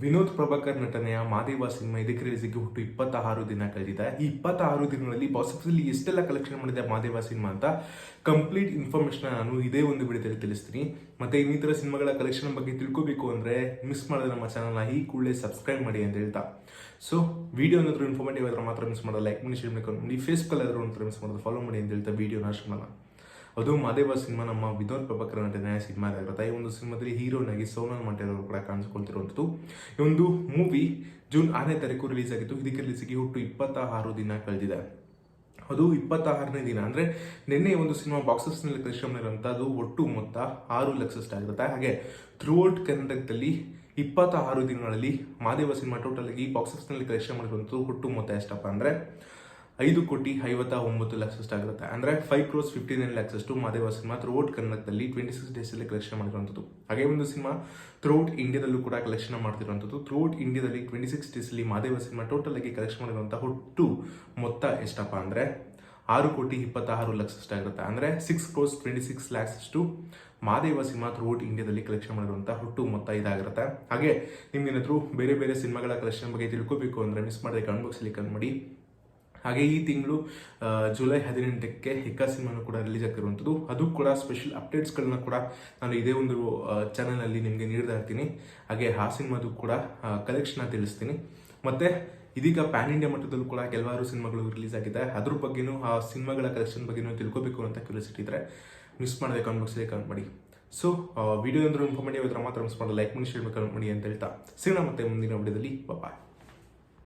ವಿನೋದ್ ಪ್ರಭಾಕರ್ ನಟನೆಯ ಮಾದೇವ ಸಿನಿಮಾ ಇದಕ್ಕೆ ರಿಲೀಸಿಗೆ ಹುಟ್ಟು ಇಪ್ಪತ್ತಾರು ದಿನ ಕಳೆದಿದೆ. ಈ ಇಪ್ಪತ್ತಾರು ದಿನಗಳಲ್ಲಿ ಬಾಕ್ಸ್ ಆಫೀಸಲ್ಲಿ ಎಷ್ಟೆಲ್ಲ ಕಲೆಕ್ಷನ್ ಮಾಡಿದೆ ಮಾದೇವ ಸಿನಿಮಾ ಅಂತ ಕಂಪ್ಲೀಟ್ ಇನ್ಫಾರ್ಮೇಶನ್ ನಾನು ಇದೇ ಒಂದು ವಿಡಿಯೋದಲ್ಲಿ ತಿಳಿಸ್ತೀನಿ. ಮತ್ತೆ ಇನ್ನಿತರ ಸಿನಿಮಾಗಳ ಕಲೆಕ್ಷನ್ ಬಗ್ಗೆ ತಿಳ್ಕೋಬೇಕು ಅಂದ್ರೆ ಮಿಸ್ ಮಾಡಿದ ನಮ್ಮ ಚಾನಲ್ನ ಈ ಕೂಡಲೇ ಸಬ್ಸ್ಕ್ರೈಬ್ ಮಾಡಿ ಅಂತ ಹೇಳ್ತಾ. ಸೊ ವಿಡಿಯೋ ಏನಾದರೂ ಇನ್ಫಾರ್ಮೇಟಿವ್ ಆದ್ರೆ ಮಾತ್ರ ಮಿಸ್ ಮಾಡಲ್ಲ. ಲೈಕ್ ಮಾಡಿ ಶೇರ್ ಮಾಡಿ ಫೇಸ್ಬುಕ್ ಆದರೂ ಅಂತ ಮಿಸ್ ಮಾಡೋದು. ಫಾಲೋ ಮಾಡಿ ಅಂತ ಹೇಳ್ತಾ ವಿಡಿಯೋನ ಮಾಡೋಣ. ಅದು ಮಾದೇವ ಸಿನಿಮಾ ನಮ್ಮ ವಿನೋದ್ ಪ್ರಭಾಕರ್ ನಟನೆಯ ಸಿನಿಮಾ ಆಗಿರುತ್ತೆ ಈ ಒಂದು ಸಿನಿಮಾದಲ್ಲಿ ಹೀರೋನಾಗಿ ಮಂಟೆ ಅವರು ಕೂಡ ಕಾಣಿಸ್ಕೊಳ್ತಿರುವಂಥದ್ದು. ಈ ಒಂದು ಮೂವಿ ಜೂನ್ ಆರನೇ ತಾರೀಕು ರಿಲೀಸ್ ಆಗಿತ್ತು. ಇದಕ್ಕೆ ರಿಲೀಸಿಗೆ ಒಟ್ಟು ಇಪ್ಪತ್ತ ಆರು ದಿನ ಕಳೆದಿದೆ. ಅದು ಇಪ್ಪತ್ತಾರನೇ ದಿನ ಅಂದ್ರೆ ನಿನ್ನೆ ಒಂದು ಸಿನಿಮಾ ಬಾಕ್ಸಸ್ನಲ್ಲಿ ಅದು ಒಟ್ಟು ಮೊತ್ತ ಆರು ಲಕ್ಷ ಆಗಿರುತ್ತೆ. ಹಾಗೆ ಥ್ರೂಔಟ್ ಕರ್ನಾಟಕದಲ್ಲಿ ಇಪ್ಪತ್ತ ಆರು ದಿನಗಳಲ್ಲಿ ಮಾದೇವ ಸಿನಿಮಾ ಟೋಟಲ್ ಆಗಿ ಬಾಕ್ಸಸ್ನಲ್ಲಿ ಕಲೆಕ್ಷನ್ ಮಾಡಿರುವಂಥದ್ದು ಒಟ್ಟು ಮೊತ್ತ ಎಷ್ಟಪ್ಪ ಅಂದ್ರೆ ಐದು ಕೋಟಿ ಐವತ್ತ ಒಂಬತ್ತು ಲಕ್ಷ ಆಗಿರುತ್ತೆ ಅಂದ್ರೆ five crores fifty nine lakhs ಅಷ್ಟು ಮಾದೇವ ಸಿನಿಮಾ ಥ್ರೂಔಟ್ ಕರ್ನಾಟಕದಲ್ಲಿ ಟ್ವೆಂಟಿ ಸಿಕ್ಸ್ ಡೇಸಲ್ಲಿ ಕಲೆಕ್ಷನ್ ಮಾಡಿರುವಂಥದ್ದು. ಹಾಗೆ ಒಂದು ಸಿನಿಮಾ ಥ್ರೂಔಟ್ ಇಂಡಿಯಾದಲ್ಲೂ ಕೂಡ ಕಲೆಕ್ಷನ್ ಮಾಡ್ತಿರುವಂಥದ್ದು. ಥ್ರೂಔಟ್ ಇಂಡಿಯಾದಲ್ಲಿ ಟ್ವೆಂಟಿ ಸಿಕ್ಸ್ ಡೇಸಲ್ಲಿ ಮಾದೇವ ಸಿನಿಮಾ ಟೋಟಲ್ ಆಗಿ ಕಲೆಕ್ಷನ್ ಮಾಡಿರುವಂಥ ಒಟ್ಟು ಮೊತ್ತ ಎಷ್ಟಪ್ಪ ಅಂದ್ರೆ ಆರು ಕೋಟಿ ಇಪ್ಪತ್ತಾರು ಲಕ್ಷ ಆಗಿರುತ್ತೆ ಅಂದ್ರೆ six crores twenty six lakhs ಅಷ್ಟು ಮಾದೇವ ಸಿನಿಮಾ ಥ್ರೂಔಟ್ ಇಂಡಿಯಾದಲ್ಲಿ ಕಲೆಕ್ಷನ್ ಮಾಡಿರುವಂಥ ಒಟ್ಟು ಮೊತ್ತ ಇದಾಗಿರುತ್ತೆ. ಹಾಗೆ ನಿಮ್ಗೇನಾದರೂ ಬೇರೆ ಬೇರೆ ಸಿನಿಮಾಗಳ ಕಲೆಕ್ಷನ್ ಬಗ್ಗೆ ತಿಳ್ಕೋಬೇಕು ಅಂದ್ರೆ ಮಿಸ್ ಮಾಡದೆ ಕಮೆಂಟ್ ಬಾಕ್ಸಲ್ಲಿ ಕಮೆಂಟ್ ಮಾಡಿ. ಹಾಗೆ ಈ ತಿಂಗಳು ಜುಲೈ ಹದಿನೆಂಟಕ್ಕೆ ಹಿಕ್ಕಾ ಸಿನಿಮಾನು ಕೂಡ ರಿಲೀಸ್ ಆಗಿರುವಂಥದ್ದು ಅದು ಕೂಡ ಸ್ಪೆಷಲ್ ಅಪ್ಡೇಟ್ಸ್ಗಳನ್ನ ಕೂಡ ನಾನು ಇದೇ ಒಂದು ಚಾನಲಲ್ಲಿ ನಿಮಗೆ ನೀಡ್ತಾ ಇರ್ತೀನಿ. ಹಾಗೆ ಆ ಸಿನಿಮಾದು ಕೂಡ ಕಲೆಕ್ಷನ್ ತಿಳಿಸ್ತೀನಿ. ಮತ್ತು ಇದೀಗ ಪ್ಯಾನ್ ಇಂಡಿಯಾ ಮಟ್ಟದಲ್ಲೂ ಕೂಡ ಕೆಲವಾರು ಸಿನಿಮಾಗಳು ರಿಲೀಸ್ ಆಗಿದೆ ಅದ್ರ ಬಗ್ಗೆನೂ, ಆ, ಸಿನಿಮಾಗಳ ಕಲೆಕ್ಷನ್ ಬಗ್ಗೆನೂ ತಿಳ್ಕೊಬೇಕು ಅಂತ ಕ್ಯೂರಿಯಾಸಿಟಿ ಮಿಸ್ ಮಾಡಿದೆ ಕಮೆಂಟ್ ಬಾಕ್ಸಲ್ಲಿ ಕಮೆಂಟ್ ಮಾಡಿ. ಸೊ ವಿಡಿಯೋ ಅಂದ್ರೆ ಇನ್ಫಾರ್ಮೇಟಿವ್ ಇದ್ರೆ ಮಾತ್ರ ಮಿಸ್ ಮಾಡಿ ಲೈಕ್ ಮಾಡಿ ಶೇರ್ ಮಾಡಿ ಕಮೆಂಟ್ ಮಾಡಿ ಅಂತ ಹೇಳ್ತಾ ಸಿಗೋಣ ಮತ್ತೆ ಮುಂದಿನ ವಿಡಿಯೋದಲ್ಲಿ ಬಾಯ್